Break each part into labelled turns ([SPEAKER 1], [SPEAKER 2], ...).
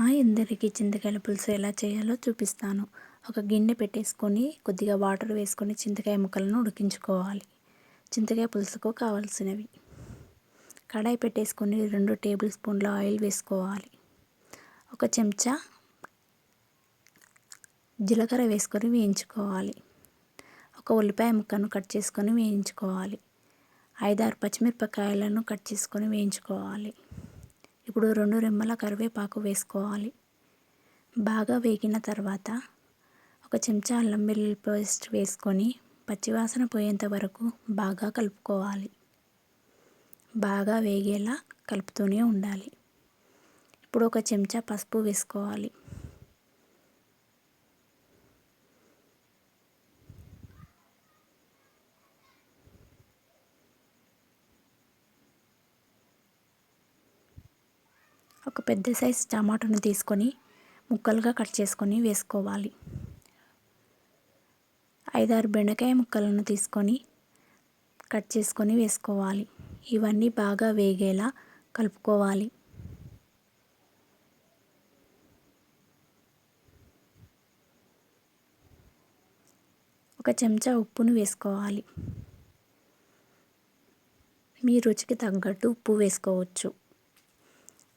[SPEAKER 1] Hi అందరికీ చింతకాయల పులుసు ఎలా చేయాలో చూపిస్తాను. ఒక గిన్నె పెట్టేసుకొని కొద్దిగా వాటర్ వేసుకొని చింతకాయ ముక్కలను ఉడికించుకోవాలి. చింతకాయ పులుసుకు కావాల్సినవి. కడాయి పెట్టేసుకొని రెండు టేబుల్ స్పూన్ల ఆయిల్ వేసుకోవాలి. ఒక చెంచా జీలకర్ర వేసుకొని వేయించుకోవాలి. ఒక ఉల్లిపాయ ముక్కను కట్ చేసుకొని వేయించుకోవాలి. ఐదారు పచ్చిమిరపకాయలను కట్ చేసుకొని వేయించుకోవాలి. ఇప్పుడు రెండు రెమ్మల కరివేపాకు వేసుకోవాలి. బాగా వేగిన తర్వాత ఒక చెంచా అల్లం వెల్లుల్లి పేస్ట్ వేసుకొని పచ్చివాసన పోయేంత వరకు బాగా కలుపుకోవాలి. బాగా వేగేలా కలుపుతూనే ఉండాలి. ఇప్పుడు ఒక చెంచా పసుపు వేసుకోవాలి. ఒక పెద్ద సైజ్ టమాటాను తీసుకొని ముక్కలుగా కట్ చేసుకొని వేసుకోవాలి. ఐదారు బెండకాయ ముక్కలను తీసుకొని కట్ చేసుకొని వేసుకోవాలి. ఇవన్నీ బాగా వేగేలా కలుపుకోవాలి. ఒక చెంచా ఉప్పును వేసుకోవాలి. మీ రుచికి తగ్గట్టు ఉప్పు వేసుకోవచ్చు.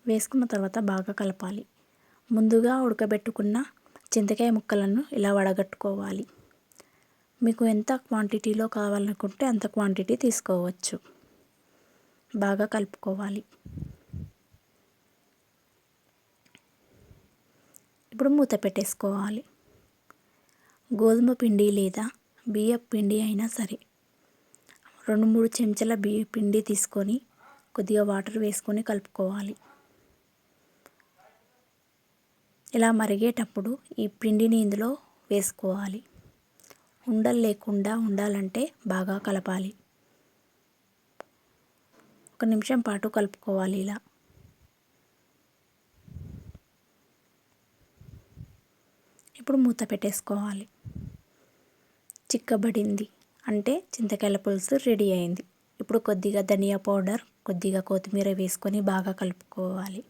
[SPEAKER 1] వేసుకున్న తర్వాత బాగా కలపాలి. ముందుగా ఉడకబెట్టుకున్న చింతకాయ ముక్కలను ఇలా వడగట్టుకోవాలి. మీకు ఎంత క్వాంటిటీలో కావాలనుకుంటే అంత క్వాంటిటీ తీసుకోవచ్చు. బాగా కలుపుకోవాలి. ఇప్పుడు మూత పెట్టేసుకోవాలి. గోధుమ పిండి లేదా బియ్య పిండి అయినా సరే రెండు మూడు చెంచాల బియ్య పిండి తీసుకొని కొద్దిగా వాటర్ వేసుకొని కలుపుకోవాలి. ఇలా మరిగేటప్పుడు ఈ పిండిని ఇందులో వేసుకోవాలి. ఉండలు లేకుండా ఉండాలంటే బాగా కలపాలి. ఒక నిమిషం పాటు కలుపుకోవాలి ఇలా. ఇప్పుడు మూత పెట్టేసుకోవాలి. చిక్కబడింది అంటే చింతకాయల పులుసు రెడీ అయింది. ఇప్పుడు కొద్దిగా ధనియా పౌడర్ కొద్దిగా కొత్తిమీర వేసుకొని బాగా కలుపుకోవాలి.